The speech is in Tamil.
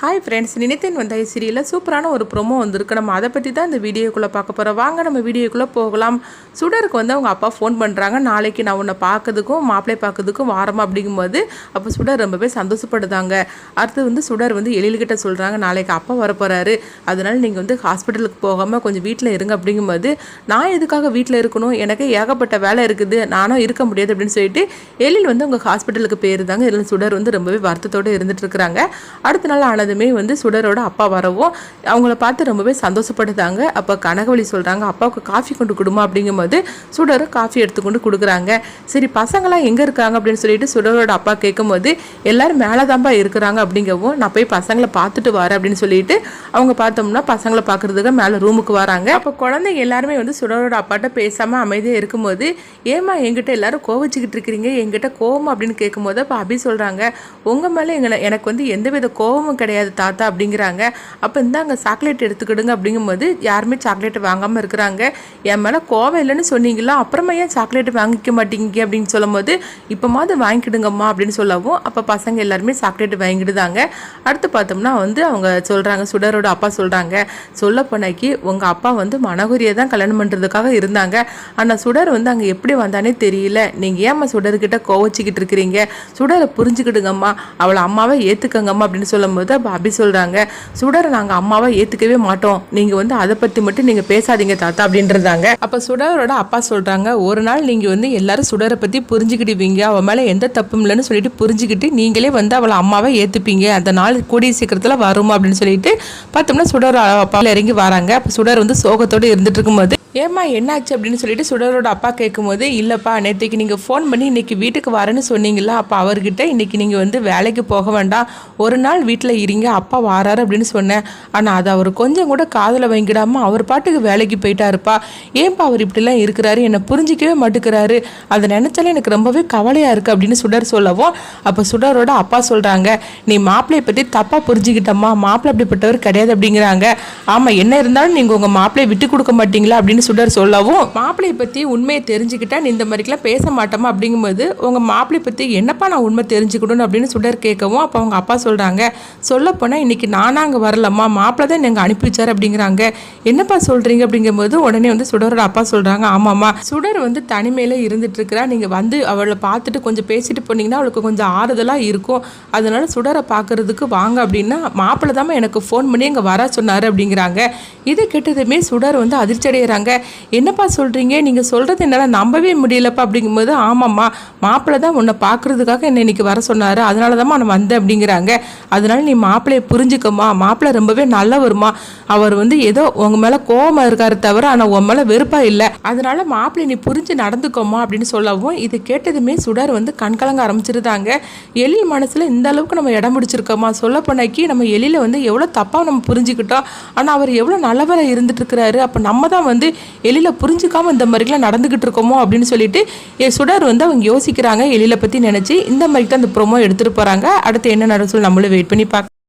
ஹாய் ஃப்ரெண்ட்ஸ் நினைத்தேன் வந்தாய் சீரியலில் சூப்பரான ஒரு ப்ரோமோ வந்திருக்கு. நம்ம அதை பற்றி தான் இந்த வீடியோக்குள்ளே பார்க்க போகிறோம் வாங்க நம்ம வீடியோக்குள்ளே போகலாம். சுடருக்கு வந்து அவங்க அப்பா ஃபோன் பண்ணுறாங்க நாளைக்கு நான் உன்னை பார்க்கறதுக்கும் மாப்பிள்ளை பார்க்கறதுக்கும் வாரமாக அப்படிங்கும்போது அப்போ சுடர் ரொம்பவே சந்தோஷப்படுதாங்க. அடுத்து வந்து சுடர் வந்து எழில்கிட்ட சொல்கிறாங்க நாளைக்கு அப்பா வர போகிறாரு நீங்கள் வந்து ஹாஸ்பிட்டலுக்கு போகாமல் கொஞ்சம் வீட்டில் இருங்க அப்படிங்கும்போது நான் எதுக்காக வீட்டில் இருக்கணும்? எனக்கு ஏகப்பட்ட வேலை இருக்குது. நானும் இருக்க முடியாது அப்படின்னு சொல்லிட்டு எழில் வந்து அவங்க ஹாஸ்பிட்டலுக்கு போயிருந்தாங்க இதில் சுடர் வந்து ரொம்பவே வருத்தத்தோடு இருந்துட்டு இருக்கிறாங்க. அடுத்த நாள் ஆனது ஆனதுமே வந்து சுடரோட அப்பா வரவும் அவங்கள பார்த்து ரொம்பவே சந்தோஷப்படுதாங்க அப்போ கனகவழி சொல்கிறாங்க அப்பாவுக்கு காஃபி கொண்டு கொடுமா அப்படிங்கும்போது சுடர் காஃபி எடுத்துக்கொண்டு கொடுக்குறாங்க. சரி பசங்களாம் எங்கே இருக்காங்க அப்படின்னு சொல்லிட்டு சுடரோட அப்பா கேட்கும்போது எல்லோரும் மேலே தான்ப்பா இருக்கிறாங்க அப்படிங்கவும் நான் போய் பசங்களை பார்த்துட்டு வரேன் அப்படின்னு சொல்லிட்டு அவங்க பார்த்தோம்னா பசங்களை பார்க்கறதுக்கு மேலே ரூமுக்கு வராங்க. அப்போ குழந்தைங்க எல்லாருமே வந்து சுடரோட அப்பாட்ட பேசாமல் அமைதியாக இருக்கும்போது ஏமா எங்கிட்ட எல்லாரும் கோவச்சிக்கிட்டு இருக்கிறீங்க எங்கிட்ட கோவம் அப்படின்னு கேட்கும்போது அப்போ அபி சொல்கிறாங்க உங்கள் மேலே எங்களை எனக்கு வந்து எந்தவித கோவமும் கிடையாது. தாத்தா அப்படிங்கிறாங்க. அப்போ இந்தாங்க சாக்லேட் எடுத்துக்கிடுங்க அப்படிங்கும்போது யாருமே சாக்லேட் வாங்காமல் இருக்கிறாங்க. என் மேலே கோவம் இல்லைன்னு சொன்னீங்களா? அப்புறமா ஏன் சாக்லேட்டு வாங்கிக்க மாட்டீங்க அப்படின்னு சொல்லும்போது இப்போமாவது வாங்கிக்கிடுங்கம்மா அப்படின்னு சொல்லவும் அப்போ பசங்க எல்லாருமே சாக்லேட் வாங்கிடுதாங்க. அடுத்து பார்த்தோம்னா வந்து அவங்க சொல்கிறாங்க சுடரோட அப்பா சொல்கிறாங்க சொல்ல போனாக்கி உங்கள் அப்பா வந்து மனகுரியை தான் கல்யாணம் பண்ணுறதுக்காக இருந்தாங்க. ஆனால் சுடர் வந்து அங்கே எப்படி வந்தானே தெரியல. நீங்கள் ஏம்மா சுடர்கிட்ட கோவச்சிக்கிட்டு இருக்கிறீங்க? சுடரை புரிஞ்சுக்கிடுங்கம்மா. அவளை அம்மாவை ஏற்றுக்கங்கம்மா அப்படின்னு சொல்லும்போது அப்போ அபி சொல்கிறாங்க சுடரை நாங்கள் அம்மாவை ஏற்றுக்கவே மாட்டோம். நீங்கள் வந்து அதை பற்றி மட்டும் நீங்கள் பேசாதீங்க தாத்தா அப்படின்றதாங்க அப்போ சுடரோட அப்பா சொல்கிறாங்க ஒரு நாள் நீங்கள் வந்து எல்லாரும் சுடரை பற்றி புரிஞ்சுக்கிடுவீங்க. அவன் மேலே எந்த தப்பும் இல்லைன்னு சொல்லிட்டு புரிஞ்சுக்கிட்டு நீங்களே வந்து அவளை அம்மாவை ஏற்றுப்பீங்க அந்த நாள் கூடிய சீக்கிரத்தில் வருமா? அப்படின்னு சொல்லிட்டு பார்த்தோம்னா சுடர் அப்பாவில் இறங்கி வராங்க. அப்போ சுடர் வந்து சோகத்தோடு இருந்துட்டு இருக்கும்போது ஏம்மா என்னாச்சு? அப்படின்னு சொல்லிட்டு சுடரோட அப்பா கேட்கும்போது இல்லைப்பா நேற்றுக்கு நீங்கள் ஃபோன் பண்ணி இன்னைக்கு வீட்டுக்கு வரேன்னு சொன்னீங்களா அப்போ அவர்கிட்ட இன்னைக்கு நீங்கள் வந்து வேலைக்கு போக வேண்டாம். ஒரு நாள் வீட்டில் இருங்க. அப்பா வாராரு அப்படின்னு சொன்னேன். ஆனால் அதை அவர் கொஞ்சம் கூட காதில் வாங்கிடாமல் அவர் பாட்டுக்கு வேலைக்கு போயிட்டாருப்பா. ஏன்பா அவர் இப்படிலாம் இருக்கிறாரு? என்னை புரிஞ்சிக்கவே மாட்டேங்கிறாரு அதை நினச்சாலே எனக்கு ரொம்பவே கவலையாக இருக்குது அப்படின்னு சுடர் சொல்லவும் அப்போ சுடரோட அப்பா சொல்கிறாங்க நீ மாப்பிள்ளையை பற்றி தப்பாக புரிஞ்சுக்கிட்டம்மா. மாப்பிள்ளை அப்படிப்பட்டவர் கிடையாது அப்படிங்கிறாங்க. ஆமாம் என்ன இருந்தாலும் நீங்கள் உங்கள் மாப்பிள்ளையை விட்டு கொடுக்க மாட்டீங்களா? அப்படின்னு சுடர் சொல்லவும் மாப்பிள்ளையை பற்றி உண்மையை தெரிஞ்சுக்கிட்டா நீ இந்த மாதிரிக்கெல்லாம் பேச மாட்டோமா அப்படிங்கும்போது உங்கள் மாப்பிள்ளையை பற்றி என்னப்பா நான் உண்மை தெரிஞ்சுக்கணும் அப்படின்னு சுடர் கேட்கவும் அப்போ அவங்க அப்பா சொல்கிறாங்க சொல்லப்போனால் இன்னைக்கு நானாக அங்கே வரலம்மா மாப்பிள்ளை தான் எங்கள் அனுப்பி வச்சார் அப்படிங்கிறாங்க. என்னப்பா சொல்கிறீங்க அப்படிங்கும்போது உடனே வந்து சுடரோட அப்பா சொல்கிறாங்க ஆமாம்மா சுடர் வந்து தனிமையில் இருந்துட்டு இருக்கிறா நீங்கள் வந்து அவளை பார்த்துட்டு கொஞ்சம் பேசிட்டு போனீங்கன்னா அவளுக்கு கொஞ்சம் ஆறுதலாக இருக்கும். அதனால் சுடரை பார்க்கறதுக்கு வாங்க அப்படின்னா மாப்பிள்ளை தான் எனக்கு ஃபோன் பண்ணி இங்கே வர சொன்னார் அப்படிங்கிறாங்க. இது கேட்டதுமே சுடர் வந்து அதிர்ச்சி அடைகிறாங்க என்னப்பா சொல்கிறீங்க நீங்கள் சொல்கிறது என்னால் நம்பவே முடியலப்பா அப்படிங்கும்போது ஆமாம்மா மாப்பிள்ளை தான் உன்னை பார்க்குறதுக்காக என்னை இன்னைக்கு வர சொன்னார். அதனால தான் நான் வந்தேன் அப்படிங்கிறாங்க. அதனால் நீ மாப்பிள்ளையை புரிஞ்சுக்கம்மா மாப்பிள்ளை ரொம்பவே நல்லவருமா. அவர் வந்து ஏதோ உங்க மேலே கோவமாக இருக்காரு தவிர ஆனால் உன் மேலே வெறுப்பாக இல்லை. அதனால மாப்பிள்ளை நீ புரிஞ்சு நடந்துக்கோமா அப்படின்னு சொல்லவும் இது கேட்டதுமே சுடர் வந்து கண்கலங்க ஆரம்பிச்சிருந்தாங்க. எழில் மனசில் இந்த அளவுக்கு நம்ம இடம் பிடிச்சிருக்கோமா? சொல்ல போனாக்கி நம்ம எழில வந்து எவ்வளோ தப்பாக நம்ம புரிஞ்சுக்கிட்டோம். ஆனால் அவர் எவ்வளோ நல்லவராக இருந்துட்டு இருக்கிறாரு அப்போ நம்ம தான் வந்து எழில புரிஞ்சுக்காம இந்த மாதிரிலாம் நடந்துக்கிட்டு இருக்கோமோ அப்படின்னு சொல்லிட்டு என் சுடர் வந்து அவங்க யோசிக்கிறாங்க. எழில பற்றி நினச்சி இந்த மாதிரி தான் அந்த ப்ரோமோ எடுத்துகிட்டு போகிறாங்க அடுத்து என்ன நடக்கும் சொல்லி நம்மளும் வெயிட் பண்ணி பார்க்க